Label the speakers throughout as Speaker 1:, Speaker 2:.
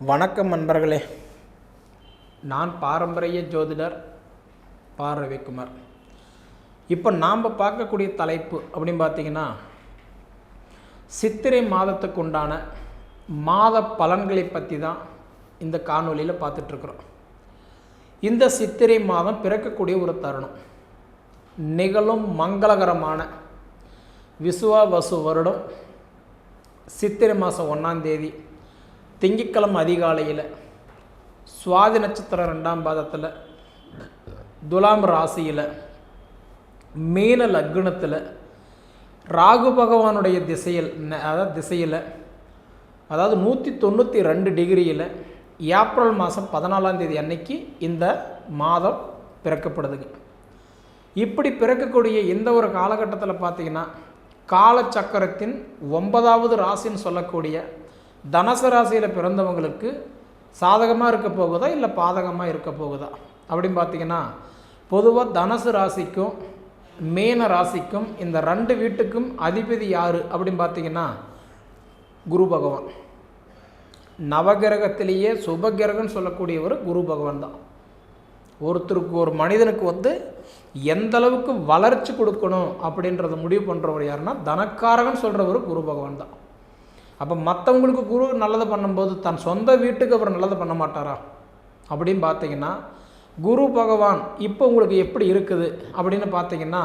Speaker 1: வணக்கம் நண்பர்களே. நான் பாரம்பரிய ஜோதிடர் பா ரவிக்குமார். இப்போ நாம் பார்க்கக்கூடிய தலைப்பு அப்படின்னு பார்த்தீங்கன்னா சித்திரை மாதத்துக்கு உண்டான மாத பலன்களை பற்றி தான் இந்த காணொலியில் பார்த்துட்ருக்குறோம் இந்த சித்திரை மாதம் பிறக்கக்கூடிய ஒரு தருணம். நிகழும் மங்களகரமான விசுவா வசு வருடம் சித்திரை மாதம் ஒன்றாந்தேதி திங்கட்கிழமை அதிகாலையில் சுவாதி நட்சத்திரம் ரெண்டாம் பாதத்தில் துலாம் ராசியில் மீன லக்னத்தில் ராகு பகவானுடைய திசையில் ந- அதாவது திசையில் அதாவது நூற்றி தொண்ணூற்றி ரெண்டு டிகிரியில் ஏப்ரல் மாதம் பதினாலாம் தேதி அன்னைக்கு இந்த மாதம் பிறக்கப்படுதுங்க. இப்படி பிறக்கக்கூடிய இந்த ஒரு காலகட்டத்தில் பார்த்திங்கன்னா காலச்சக்கரத்தின் ஒன்பதாவது ராசின்னு சொல்லக்கூடிய தனசு ராசியில் பிறந்தவங்களுக்கு சாதகமாக இருக்க போகுதா இல்லை பாதகமாக இருக்க போகுதா? அப்படின்னு பார்த்தீங்கன்னா பொதுவாக தனசு ராசிக்கும் மீன ராசிக்கும் இந்த ரெண்டு வீட்டுக்கும் அதிபதி யார் அப்படின்னு பார்த்தீங்கன்னா குரு பகவான். நவகிரகத்திலேயே சுபகிரகம்னு சொல்லக்கூடியவர் குரு பகவான் தான். ஒருத்தருக்கு ஒரு மனிதனுக்கு வந்து எந்த அளவுக்கு வளர்ச்சி கொடுக்கணும் அப்படின்றத முடிவு பண்ணுறவர் யாருன்னா தனக்காரகன் சொல்கிறவர் குரு பகவான் தான். அப்போ மற்றவங்களுக்கு குரு நல்லது பண்ணும்போது தன் சொந்த வீட்டுக்கு அவர் நல்லது பண்ண மாட்டாரா? அப்படின்னு பார்த்தீங்கன்னா குரு பகவான் இப்போ உங்களுக்கு எப்படி இருக்குது அப்படின்னு பார்த்தீங்கன்னா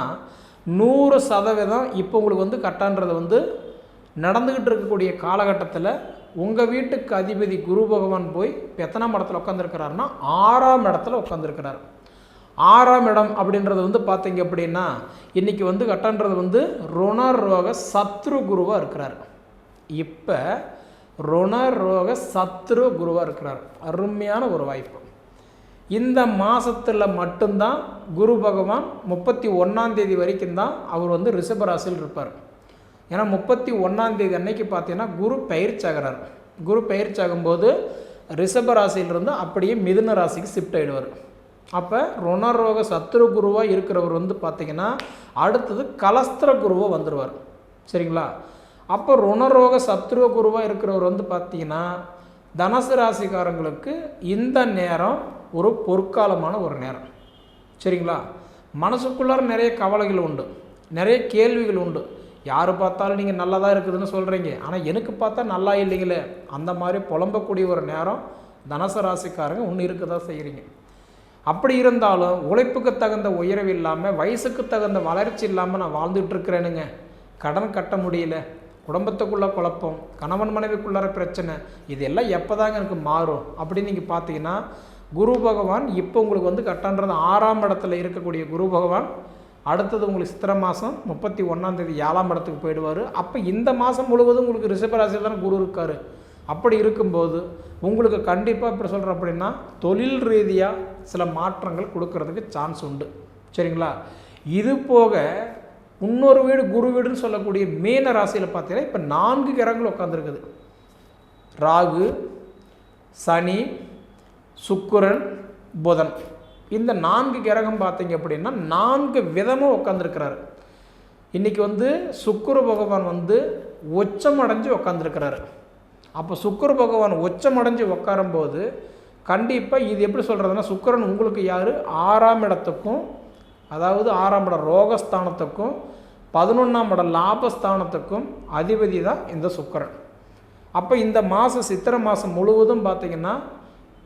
Speaker 1: நூறு சதவீதம் இப்போ உங்களுக்கு வந்து கட்டான்றது வந்து நடந்துக்கிட்டு இருக்கக்கூடிய காலகட்டத்தில் உங்கள் வீட்டுக்கு அதிபதி குரு பகவான் போய் இப்போ எத்தனாம் இடத்துல உட்காந்துருக்கிறாருன்னா ஆறாம் இடத்துல உட்காந்துருக்கிறார் ஆறாம் இடம் அப்படின்றது வந்து பார்த்தீங்க அப்படின்னா இன்றைக்கி வந்து கட்டன்றது வந்து ருணரோக சத்ரு குருவாக இருக்கிறார். இப்போ ருணரோக சத்ரு குருவாக இருக்கிறார். அருமையான ஒரு வாய்ப்பு. இந்த மாதத்தில் மட்டும்தான் குரு பகவான் முப்பத்தி ஒன்றாந்தேதி வரைக்கும் தான் அவர் வந்து ரிஷபராசியில் இருப்பார். ஏன்னா முப்பத்தி ஒன்றாந்தேதி அன்னைக்கு பார்த்தீங்கன்னா குரு பயிற்சியாகிறார் குரு பயிற்சியாகும்போது ரிஷப ராசியிலிருந்து அப்படியே மிதுன ராசிக்கு ஷிஃப்ட் ஆகிடுவார் அப்போ ருணரோக சத்ரு குருவாக இருக்கிறவர் வந்து பார்த்திங்கன்னா அடுத்தது கலஸ்திர குருவாக வந்துடுவார் சரிங்களா? அப்போ ருணரோக சத்ருவ குருவாக இருக்கிறவர் வந்து பார்த்தீங்கன்னா தனசு ராசிக்காரங்களுக்கு இந்த நேரம் ஒரு பொற்காலமான ஒரு நேரம். சரிங்களா? மனசுக்குள்ளார நிறைய கவலைகள் உண்டு. நிறைய கேள்விகள் உண்டு. யார் பார்த்தாலும் நீங்கள் நல்லா தான் இருக்குதுன்னு சொல்கிறீங்க ஆனால் எனக்கு பார்த்தா நல்லா இல்லைங்களே. அந்த மாதிரி புலம்பக்கூடிய ஒரு நேரம் தனசு ராசிக்காரங்க ஒன்று இருக்க தான் செய்கிறீங்க அப்படி இருந்தாலும் உழைப்புக்கு தகுந்த உயர்வு இல்லாமல் வயசுக்கு தகுந்த வளர்ச்சி இல்லாமல் நான் வாழ்ந்துட்டு இருக்கிறேனுங்க. கடன் கட்ட முடியல. குடும்பத்துக்குள்ளே குழப்பம் கணவன் மனைவிக்குள்ளார பிரச்சனை இது எல்லாம் எப்போதாங்க எனக்கு மாறும்? அப்படின்னு நீங்கள் பார்த்தீங்கன்னா குரு பகவான் இப்போ உங்களுக்கு வந்து கட்டன்றது ஆறாம் இடத்துல இருக்கக்கூடிய குரு பகவான் அடுத்தது உங்களுக்கு சித்திரை மாதம் முப்பத்தி ஒன்றாந்தேதி ஏழாம் இடத்துக்கு போயிடுவார். அப்போ இந்த மாதம் முழுவதும் உங்களுக்கு ரிஷபராசியில் தானே குரு இருக்கார். அப்படி இருக்கும்போது உங்களுக்கு கண்டிப்பாக இப்படி சொல்கிறேன் அப்படின்னா தொழில் ரீதியாக சில மாற்றங்கள் கொடுக்கறதுக்கு சான்ஸ் உண்டு. சரிங்களா? இது போக இன்னொரு வீடு குரு வீடுன்னு சொல்லக்கூடிய மீன ராசியில் பார்த்தீங்கன்னா இப்போ நான்கு கிரகங்கள் உட்காந்துருக்குது ராகு சனி சுக்கிரன் புதன். இந்த நான்கு கிரகம் பார்த்தீங்க அப்படின்னா நான்கு விதமாக உட்காந்துருக்கிறாரு இன்றைக்கி வந்து சுக்குர பகவான் வந்து உச்சம் அடைஞ்சு உட்காந்துருக்கிறாரு அப்போ சுக்குர பகவான் உச்சம் அடைஞ்சு உட்காரும்போது கண்டிப்பாக இது எப்படி சொல்கிறதுனா சுக்கிரன் உங்களுக்கு யார்? ஆறாம் இடத்துக்கும் அதாவது ஆறாம் இடம் ரோகஸ்தானத்துக்கும் பதினொன்றாம் இடம் லாபஸ்தானத்துக்கும் அதிபதி தான் இந்த சுக்கரன். அப்போ இந்த மாதம் சித்திரை மாதம் முழுவதும் பார்த்திங்கன்னா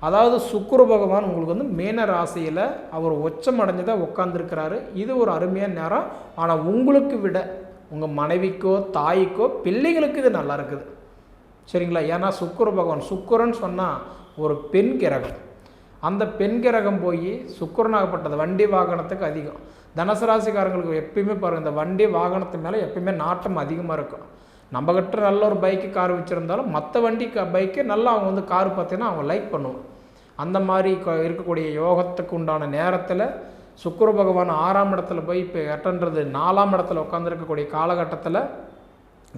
Speaker 1: அதாவது சுக்குர பகவான் உங்களுக்கு வந்து மீன ராசியில் அவர் உச்சம் அடைஞ்சு தான் உட்காந்துருக்கிறாரு இது ஒரு அருமையான நேரம். ஆனால் உங்களுக்கு விட உங்கள் மனைவிக்கோ தாய்க்கோ பிள்ளைகளுக்கு இது நல்லா இருக்குது. சரிங்களா? ஏன்னா சுக்குர பகவான் சுக்குரன் சொன்னால் ஒரு பெண் கிரகம். அந்த பெண் கிரகம் போய் சுக்குரனாகப்பட்டது வண்டி வாகனத்துக்கு அதிகம். தனுசு ராசிக்காரங்களுக்கு எப்பயுமே பாருங்கள் இந்த வண்டி வாகனத்து மேலே எப்பயுமே நாட்டம் அதிகமாக இருக்கும். நம்ம நல்ல ஒரு பைக்கு கார் வச்சுருந்தாலும் மற்ற வண்டி க பைக்கு நல்லா அவங்க வந்து கார் பார்த்தீங்கன்னா அவங்க லைக் பண்ணுவோம் அந்த மாதிரி க- இருக்கக்கூடிய யோகத்துக்கு உண்டான நேரத்தில் சுக்கிர பகவான் ஆறாம் இடத்துல போய் இப்போ எட்டன்றது நாலாம் இடத்துல உட்காந்துருக்கக்கூடிய காலகட்டத்தில்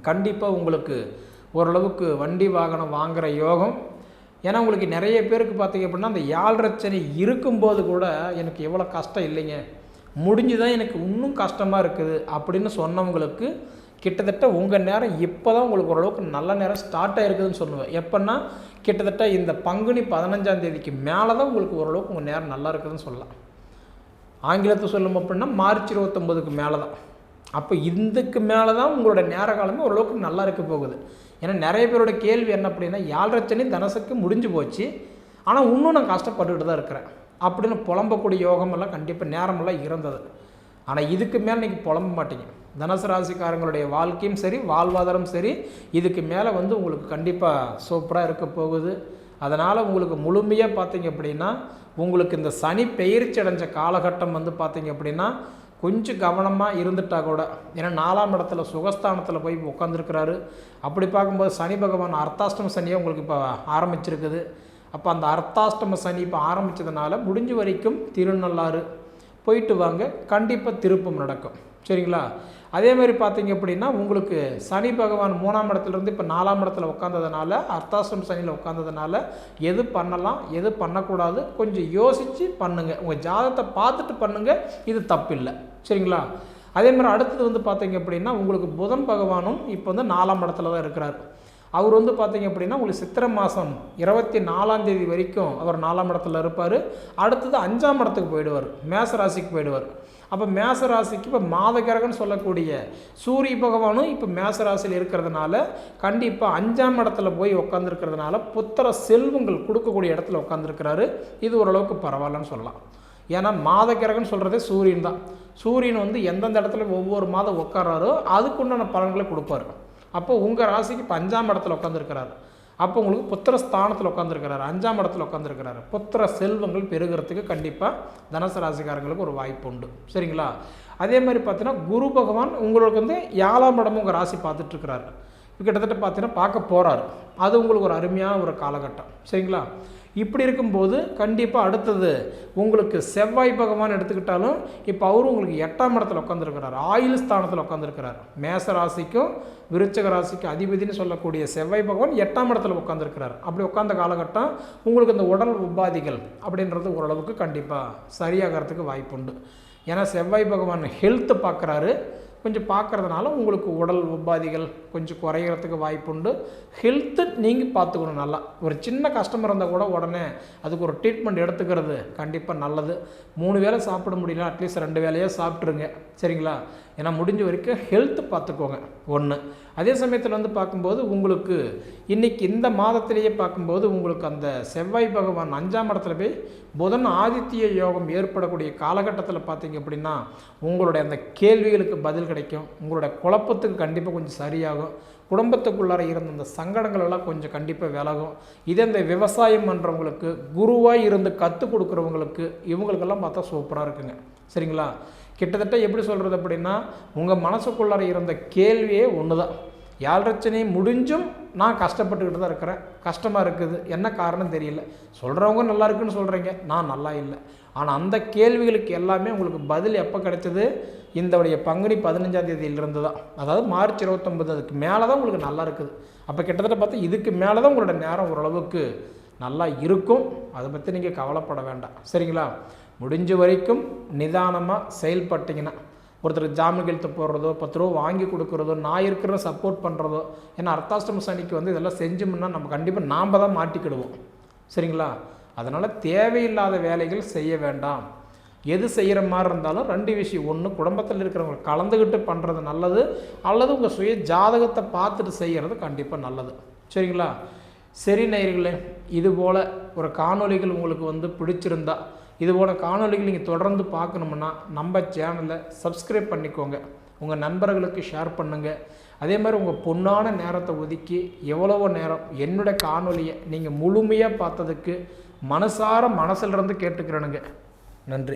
Speaker 1: கண்டிப்பாக உங்களுக்கு ஓரளவுக்கு வண்டி வாகனம் வாங்குகிற யோகம். ஏன்னா உங்களுக்கு நிறைய பேருக்கு பார்த்தீங்க அப்படின்னா அந்த யாழ்ரச்சனை இருக்கும்போது கூட எனக்கு எவ்வளோ கஷ்டம் இல்லைங்க. முடிஞ்சு தான் எனக்கு இன்னும் கஷ்டமாக இருக்குது அப்படின்னு சொன்னவங்களுக்கு கிட்டத்தட்ட உங்கள் நேரம் இப்போ தான் உங்களுக்கு ஓரளவுக்கு நல்ல நேரம் ஸ்டார்ட் ஆகிருக்குதுன்னு சொல்லுவேன். எப்போன்னா கிட்டத்தட்ட இந்த பங்குனி பதினஞ்சாம் தேதிக்கு மேலே தான் உங்களுக்கு ஓரளவுக்கு உங்கள் நேரம் நல்லா இருக்குதுன்னு சொல்லலாம். ஆங்கிலத்தை சொல்லும் அப்படின்னா மார்ச் இருபத்தொம்பதுக்கு மேலே தான் அப்போ இதுக்கு மேலே தான் உங்களோட நேர காலமே ஓரளவுக்கு நல்லா இருக்க போகுது. ஏன்னா நிறைய பேரோட கேள்வி என்ன அப்படின்னா யாழ்ரச்சனி தனசுக்கு முடிஞ்சு போச்சு. ஆனால் இன்னும் நான் கஷ்டப்பட்டுக்கிட்டு தான் இருக்கிறேன். அப்படின்னு புலம்பக்கூடிய யோகமெல்லாம் கண்டிப்பாக நேரமெல்லாம் இருந்தது ஆனால் இதுக்கு மேலே நீங்கள் புலம்ப மாட்டீங்க. தனுசு ராசிக்காரங்களுடைய வாழ்க்கையும் சரி வாழ்வாதாரம் சரி இதுக்கு மேலே வந்து உங்களுக்கு கண்டிப்பாக சூப்பராக இருக்க போகுது. அதனால் உங்களுக்கு முழுமையாக பார்த்தீங்க அப்படின்னா உங்களுக்கு இந்த சனி பெயர்ச்சி அடைஞ்ச காலகட்டம் வந்து பார்த்தீங்க அப்படின்னா கொஞ்சம் கவனமாக இருந்துட்டா கூட ஏன்னா நாலாம் இடத்துல சுகஸ்தானத்தில் போய் உட்காந்துருக்கிறாரு அப்படி பார்க்கும்போது சனி பகவான் அர்த்தாஷ்டம சனியாக உங்களுக்கு இப்போ ஆரம்பிச்சிருக்குது. அப்போ அந்த அர்த்தாஷ்டம சனி இப்போ ஆரம்பித்ததுனால முடிஞ்ச வரைக்கும் திருநள்ளாறு போயிட்டு வாங்க. கண்டிப்பாக திருப்பம் நடக்கும். சரிங்களா? அதே மாதிரி பார்த்தீங்க அப்படின்னா உங்களுக்கு சனி பகவான் மூணாம் இடத்துலேருந்து இப்போ நாலாம் இடத்துல உட்காந்ததுனால அர்த்தாசிரம் சனியில் உட்காந்ததுனால எது பண்ணலாம் எது பண்ணக்கூடாது கொஞ்சம் யோசித்து பண்ணுங்கள் உங்கள் ஜாதகத்தை பார்த்துட்டு பண்ணுங்கள் இது தப்பில்லை. சரிங்களா? அதே மாதிரி அடுத்தது வந்து பார்த்தீங்க அப்படின்னா உங்களுக்கு புதன் பகவானும் இப்போ வந்து நாலாம் இடத்துல தான் இருக்கிறார். அவர் வந்து பார்த்தீங்க அப்படின்னா உங்களுக்கு சித்திரை மாதம் இருபத்தி நாலாம் தேதி வரைக்கும் அவர் நாலாம் இடத்துல இருப்பார். அடுத்தது அஞ்சாம் இடத்துக்கு போயிடுவார். மேச ராசிக்கு போயிடுவார். அப்போ மேச ராசிக்கு இப்போ மாதகரகன் சொல்லக்கூடிய சூரிய பகவானும் இப்போ மேச ராசியில் இருக்கிறதுனால கண்டிப்பாக அஞ்சாம் இடத்துல போய் உட்காந்துருக்கிறதுனால புத்திர செல்வங்கள் கொடுக்கக்கூடிய இடத்துல உட்காந்துருக்கிறாரு இது ஓரளவுக்கு பரவாயில்லன்னு சொல்லலாம். ஏன்னா மாதகிரகன் சொல்கிறதே சூரியன் தான். சூரியன் வந்து எந்தெந்த இடத்துல ஒவ்வொரு மாதம் உட்காராரோ அதுக்குண்டான பலன்களை கொடுப்பாரு. அப்போ உங்கள் ராசிக்கு இப்போ அஞ்சாம் இடத்துல உட்காந்துருக்கிறாரு அப்போ உங்களுக்கு புத்திர ஸ்தானத்தில் உட்காந்துருக்கிறாரு அஞ்சாம் இடத்துல உட்காந்துருக்கிறாரு புத்திர செல்வங்கள் பெருகிறதுக்கு கண்டிப்பாக தனுசு ராசிக்காரங்களுக்கு ஒரு வாய்ப்பு உண்டு. சரிங்களா? அதே மாதிரி பார்த்தீங்கன்னா குரு பகவான் உங்களுக்கு வந்து ஏழாம் இடமும் உங்கள் ராசி பார்த்துட்ருக்கிறாரு கிட்டத்தட்ட பார்த்தீங்கன்னா பார்க்க போகிறாரு அது உங்களுக்கு ஒரு அருமையான ஒரு காலகட்டம். சரிங்களா? இப்படி இருக்கும்போது கண்டிப்பாக அடுத்தது உங்களுக்கு செவ்வாய் பகவான் எடுத்துக்கிட்டாலும் இப்போ அவரும் உங்களுக்கு எட்டாம் இடத்துல உட்காந்துருக்கிறார் ஆயுள் ஸ்தானத்தில் உட்காந்துருக்கிறார் மேச ராசிக்கும் விருச்சக ராசிக்கும் அதிபதினு சொல்லக்கூடிய செவ்வாய் பகவான் எட்டாம் இடத்துல உட்காந்துருக்கிறார் அப்படி உட்காந்த காலகட்டம் உங்களுக்கு இந்த உடல் உபாதிகள் அப்படின்றது ஓரளவுக்கு கண்டிப்பாக சரியாகிறதுக்கு வாய்ப்பு உண்டு ஏன்னா செவ்வாய் பகவான் ஹெல்த்து பார்க்குறாரு கொஞ்சம் பார்க்குறதுனால உங்களுக்கு உடல் உபாதிகள் கொஞ்சம் குறையிறதுக்கு வாய்ப்புண்டு ஹெல்த்து நீங்கள் பார்த்துக்கணும் நல்லா. ஒரு சின்ன கஸ்டமர் இருந்தால் கூட உடனே அதுக்கு ஒரு ட்ரீட்மெண்ட் எடுத்துக்கிறது கண்டிப்பாக நல்லது. மூணு வேளை சாப்பிட முடியல அட்லீஸ்ட் ரெண்டு வேலையாக சாப்பிட்ருங்க சரிங்களா? ஏன்னா முடிஞ்ச வரைக்கும் ஹெல்த்து பார்த்துக்கோங்க. ஒன்று அதே சமயத்தில் வந்து பார்க்கும்போது உங்களுக்கு இன்றைக்கி இந்த மாதத்திலேயே பார்க்கும்போது உங்களுக்கு அந்த செவ்வாய் பகவான் அஞ்சாம் இடத்துல போய் புதன் ஆதித்ய யோகம் ஏற்படக்கூடிய காலகட்டத்தில் பார்த்தீங்க அப்படின்னா உங்களுடைய அந்த கேள்விகளுக்கு பதில் கிடைக்கும். உங்களுடைய குழப்பத்துக்கு கண்டிப்பாக கொஞ்சம் சரியாகும். குடும்பத்துக்குள்ளார இருந்த அந்த சங்கடங்கள் எல்லாம் கொஞ்சம் கண்டிப்பாக விலகும். இதே இந்த விவசாயம் பண்ணுறவங்களுக்கு குருவாக இருந்து கற்றுக் கொடுக்குறவங்களுக்கு இவங்களுக்கெல்லாம் பார்த்தா சூப்பராக இருக்குங்க. சரிங்களா? கிட்டத்தட்ட எப்படி சொல்கிறது அப்படின்னா உங்கள் மனசுக்குள்ளார இருந்த கேள்வியே ஒன்று தான் யாழ்ரச்சனை முடிஞ்சும் நான் கஷ்டப்பட்டுக்கிட்டு தான் இருக்கிறேன். கஷ்டமாக இருக்குது. என்ன காரணம் தெரியல. சொல்கிறவங்க நல்லா இருக்குன்னு சொல்கிறீங்க நான் நல்லா இல்லை. ஆனால் அந்த கேள்விகளுக்கு எல்லாமே உங்களுக்கு பதில் எப்போ கிடைச்சது? இந்தவுடைய பங்குனி பதினஞ்சாம் தேதியிலிருந்து தான் அதாவது மார்ச் இருபத்தொம்பது அதுக்கு மேலே தான் உங்களுக்கு நல்லா இருக்குது. அப்போ கிட்டத்தட்ட பார்த்தா இதுக்கு மேலே தான் உங்களோட நேரம் ஓரளவுக்கு நல்லா இருக்கும். அதை பற்றி நீங்கள் கவலைப்பட வேண்டாம். சரிங்களா? முடிஞ்ச வரைக்கும் நிதானமாக செயல்பட்டிங்கன்னா ஒருத்தருக்கு ஜாமீன் கெழுத்து போடுறதோ பத்து ரூபா வாங்கி கொடுக்குறதோ நான் இருக்கிற சப்போர்ட் பண்ணுறதோ ஏன்னா அர்த்தாஷ்டம சனிக்கு வந்து இதெல்லாம் செஞ்சோம்னா நம்ம கண்டிப்பாக நாம் தான் மாட்டிக்கிடுவோம். சரிங்களா? அதனால் தேவையில்லாத வேலைகள் செய்ய வேண்டாம். எது செய்கிற மாதிரி இருந்தாலும் ரெண்டு விஷயம். ஒன்று குடும்பத்தில் இருக்கிறவங்க கலந்துக்கிட்டு பண்ணுறது நல்லது. அல்லது உங்கள் சுய ஜாதகத்தை பார்த்துட்டு செய்கிறது கண்டிப்பாக நல்லது. சரிங்களா? சரி நேயர்களே இதுபோல் ஒரு காணொலிகள் உங்களுக்கு வந்து பிடிச்சிருந்தா இதுபோல் காணொலிகள் நீங்கள் தொடர்ந்து பார்க்கணுமுன்னா நம்ம சேனலை சப்ஸ்கிரைப் பண்ணிக்கோங்க. உங்கள் நண்பர்களுக்கு ஷேர் பண்ணுங்கள் அதே மாதிரி உங்கள் பொண்ணான நேரத்தை ஒதுக்கி எவ்வளவோ நேரம் என்னுடைய காணொலியை நீங்கள் முழுமையாக பார்த்ததுக்கு மனசார மனசிலிருந்து கேட்டுக்கிறேனுங்க. நன்றி.